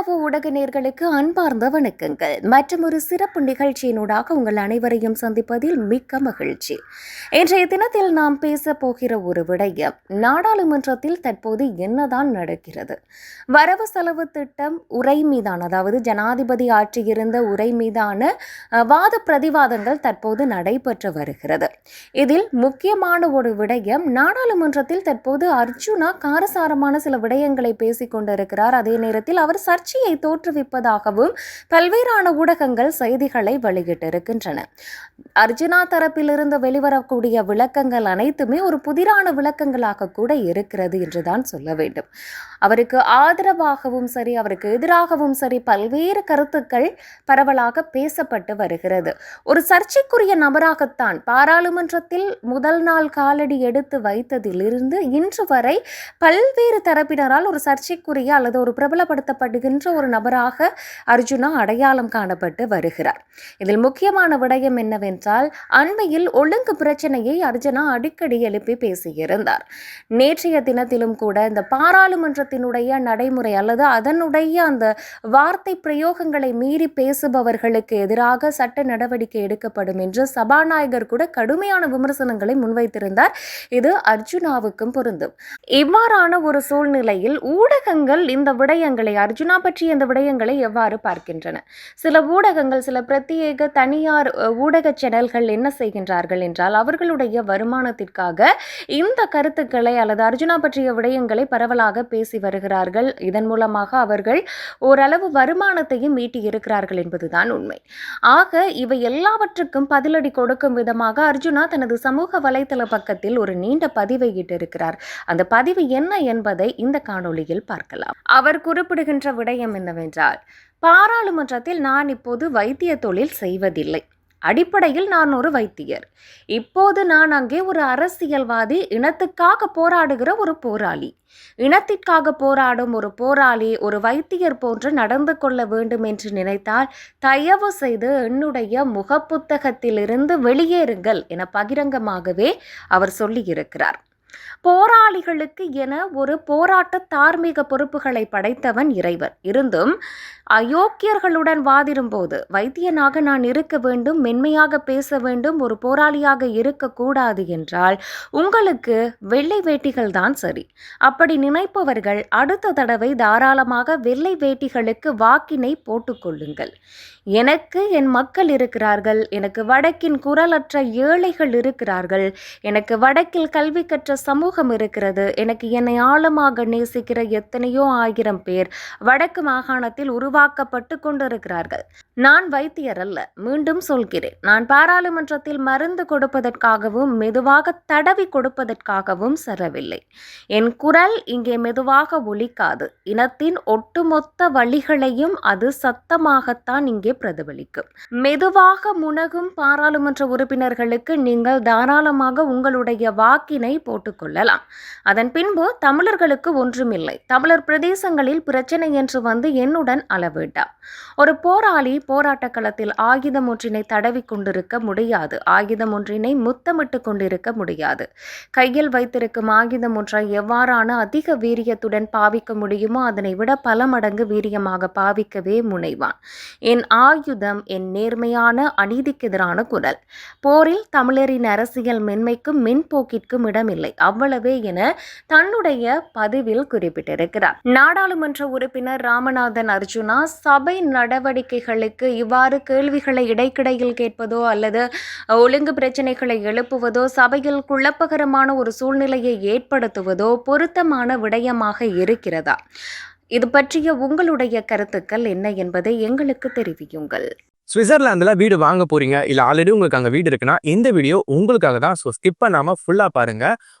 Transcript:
ஊடாக ஊடக நேர்களுக்கு அன்பார்ந்த வணக்கங்கள் மற்றும் ஒரு சிறப்பு நிகழ்ச்சியினூடாக உங்கள் அனைவரையும் சந்திப்பதில் மிக்க மகிழ்ச்சி. இன்றைய தினத்தில் நாம் பேச போகிற ஒரு விடயம் நாடாளுமன்றத்தில் தற்போது என்னதான் நடக்கிறது? வரவு செலவு திட்டம் உரை மீதான அதாவது ஜனாதிபதி ஆற்றியிருந்த உரை மீதான வாத பிரதிவாதங்கள் தற்போது நடைபெற்று வருகிறது. இதில் முக்கியமான ஒரு விடயம் நாடாளுமன்றத்தில் தற்போது அர்ஜுனா காரசாரமான சில விடயங்களை பேசிக் கொண்டிருக்கிறார் அதே நேரத்தில் அவர் கட்சியை தோற்றுவிப்பதாகவும் பல்வேறான ஊடகங்கள் செய்திகளை வெளியிட்டிருக்கின்றன. அர்ஜுனா தரப்பிலிருந்து வெளிவரக்கூடிய விளக்கங்கள் அனைத்துமே ஒரு புதிரான விளக்கங்களாக கூட இருக்கிறது என்றுதான் சொல்ல வேண்டும். அவருக்கு ஆதரவாகவும் சரி அவருக்கு எதிராகவும் சரி பல்வேறு கருத்துக்கள் பரவலாக பேசப்பட்டு வருகிறது. ஒரு சர்ச்சைக்குரிய நபராகத்தான் பாராளுமன்றத்தில் முதல் நாள் காலடி எடுத்து வைத்ததிலிருந்து இன்று வரை பல்வேறு தரப்பினரால் ஒரு சர்ச்சைக்குரிய அல்லது ஒரு பிரபலப்படுத்தப்படுகின்ற ஒரு நபராக அர்ஜுனா அடையாளம் காணப்பட்டு வருகிறார். இதில் முக்கியமான விடயம் என்னவென்றால் அண்மையில் ஒழுங்கு பிரச்சனையை அர்ஜுனா அடிக்கடி எழுப்பி பேசியிருந்தார். நேற்றைய தினத்திலும் கூட இந்த பாராளுமன்றத்தினுடைய நடைமுறை அல்லது அதனுடைய அந்த வார்த்தை பிரயோகங்களை மீறி பேசுபவர்களுக்கு எதிராக சட்ட நடவடிக்கை எடுக்கப்படும் என்று சபாநாயகர் கூட கடுமையான விமர்சனங்களை முன்வைத்திருந்தார். இது அர்ஜுனாவுக்கும் பொருந்தும். இவ்வாறான ஒரு சூழ்நிலையில் ஊடகங்கள் இந்த விடயங்களை அர்ஜுனா பற்றிய இந்த விடயங்களை எவ்வாறு பார்க்கின்றன? சில ஊடகங்கள் சில பிரத்யேக தனியார் ஊடக சேனல்கள் என்ன செய்கின்றார்கள் என்றால் அவர்களுடைய வருமானத்திற்காக இந்த கருத்துக்களை அல்லது அர்ஜுனா பற்றிய விடயங்களை பரவலாக பேசி வருகிறார்கள். இதன் மூலமாக அவர்கள் ஓரளவு வருமானத்தையும் ஈட்டியிருக்கிறார்கள் என்பதுதான் உண்மை. ஆக இவை எல்லாவற்றுக்கும் பதிலடி கொடுக்கும் விதமாக அர்ஜுனா தனது சமூக வலைத்தள பக்கத்தில் ஒரு நீண்ட பதிவை இட்டிருக்கிறார். அந்த பதிவு என்ன என்பதை இந்த காணொளியில் பார்க்கலாம். அவர் குறிப்பிடுகின்ற விடயம் என்னவென்றால் பாராளுமன்றத்தில் நான் இப்போது வைத்திய தொழில் செய்வதில்லை. அடிப்படையில் நான் ஒரு வைத்தியர். இப்போது நான் அங்கே ஒரு அரசியல்வாதி இனத்துக்காக போராடுகிற ஒரு போராளி. இனத்திற்காக போராடும் ஒரு போராளி ஒரு வைத்தியர் போன்று நடந்து கொள்ள வேண்டும் என்று நினைத்தால் தயவு செய்து என்னுடைய முகப்புத்தகத்திலிருந்து வெளியேறுங்கள் என பகிரங்கமாகவே அவர் சொல்லியிருக்கிறார். போராளிகளுக்கு என ஒரு போராட்ட தார்மீக பொறுப்புகளை படைத்தவன் இறைவன். இருந்தும் அயோக்கியர்களுடன் வாதிடும்போது வைத்தியனாக நான் இருக்க வேண்டும் மென்மையாக பேச வேண்டும் ஒரு போராளியாக இருக்கக்கூடாது என்றால் உங்களுக்கு வெள்ளை வேட்டிகள் தான் சரி. அப்படி நினைப்பவர்கள் அடுத்த தடவை தாராளமாக வெள்ளை வேட்டிகளுக்கு வாக்கினை போட்டுக்கொள்ளுங்கள் எனக்கு என் மக்கள் இருக்கிறார்கள் எனக்கு வடக்கின் குரலற்ற ஏழைகள் இருக்கிறார்கள் எனக்கு வடக்கில் கல்வி கற்ற சமூகம் இருக்கிறது எனக்கு என்னை ஆழமாக நேசிக்கிற எத்தனையோ ஆயிரம் பேர் வடக்கு மாகாணத்தில் உருவாக்கப்பட்டு கொண்டிருக்கிறார்கள். நான் வைத்தியர் அல்ல மீண்டும் சொல்கிறேன். நான் பாராளுமன்றத்தில் மருந்து கொடுப்பதற்காகவும் மெதுவாக தடவி கொடுப்பதற்காகவும் செல்லவில்லை. என் குரல் இங்கே மெதுவாக ஒலிக்காது. இனத்தின் ஒட்டுமொத்த வழிகளையும் அது சத்தமாகத்தான் இங்கே பிரதிபலிக்கும். மெதுவாக முனகும் பாராளுமன்ற உறுப்பினர்களுக்கு நீங்கள் தாராளமாக உங்களுடைய வாக்கினை போட்டுக்கொள்ளலாம். அதன் பின்பு தமிழர்களுக்கு ஒன்றுமில்லை. தமிழர் பிரதேசங்களில் பிரச்சனை என்று வந்து என்னுடன் அளவிட்டார். ஒரு போராளி போராட்ட களத்தில் ஆயுதம் ஒன்றினை தடவி கொண்டிருக்க முடியாது. ஆயுதம் ஒன்றினை முத்தமிட்டு கொண்டிருக்க முடியாது. கையில் வைத்திருக்கும் ஆயுதம் ஒன்றை எவ்வாறான அதிக வீரியத்துடன் பாவிக்க முடியுமோ அதனை விட பல மடங்கு வீரியமாக பாவிக்கவே முனைவான். என் ஆயுதம் என் நேர்மையான அநீதிக்கு எதிரான குரல். போரில் தமிழரின் அரசியல் மென்மைக்கும் மின்போக்கிற்கும் இடமில்லை. அவ்வளவே என தன்னுடைய பதிவில் குறிப்பிட்டிருக்கிறார். நாடாளுமன்ற உறுப்பினர் ராமநாதன் அர்ஜுனா சபை நடவடிக்கைகளை நடவடிக்கைகளுக்கு இவ்வாறு கேள்விகளை இடைக்கிடையில் கேட்பதோ அல்லது ஒழுங்கு பிரச்சனைகளை எழுப்புவதோ சபையில் குழப்பகரமான ஒரு சூழ்நிலையை ஏற்படுத்துவதோ பொருத்தமான விடயமாக இருக்கிறதா? இது பற்றிய உங்களுடைய கருத்துக்கள் என்ன என்பதை எங்களுக்கு தெரிவியுங்கள். சுவிட்சர்லாந்தில் வீடு வாங்க போறீங்க இல்லை ஆல்ரெடி உங்களுக்கு அங்கே வீடு இருக்குன்னா இந்த வீடியோ உங்களுக்காக தான். ஸோ ஸ்கிப் பண்ணாமல் ஃபுல்லாக பாருங்க.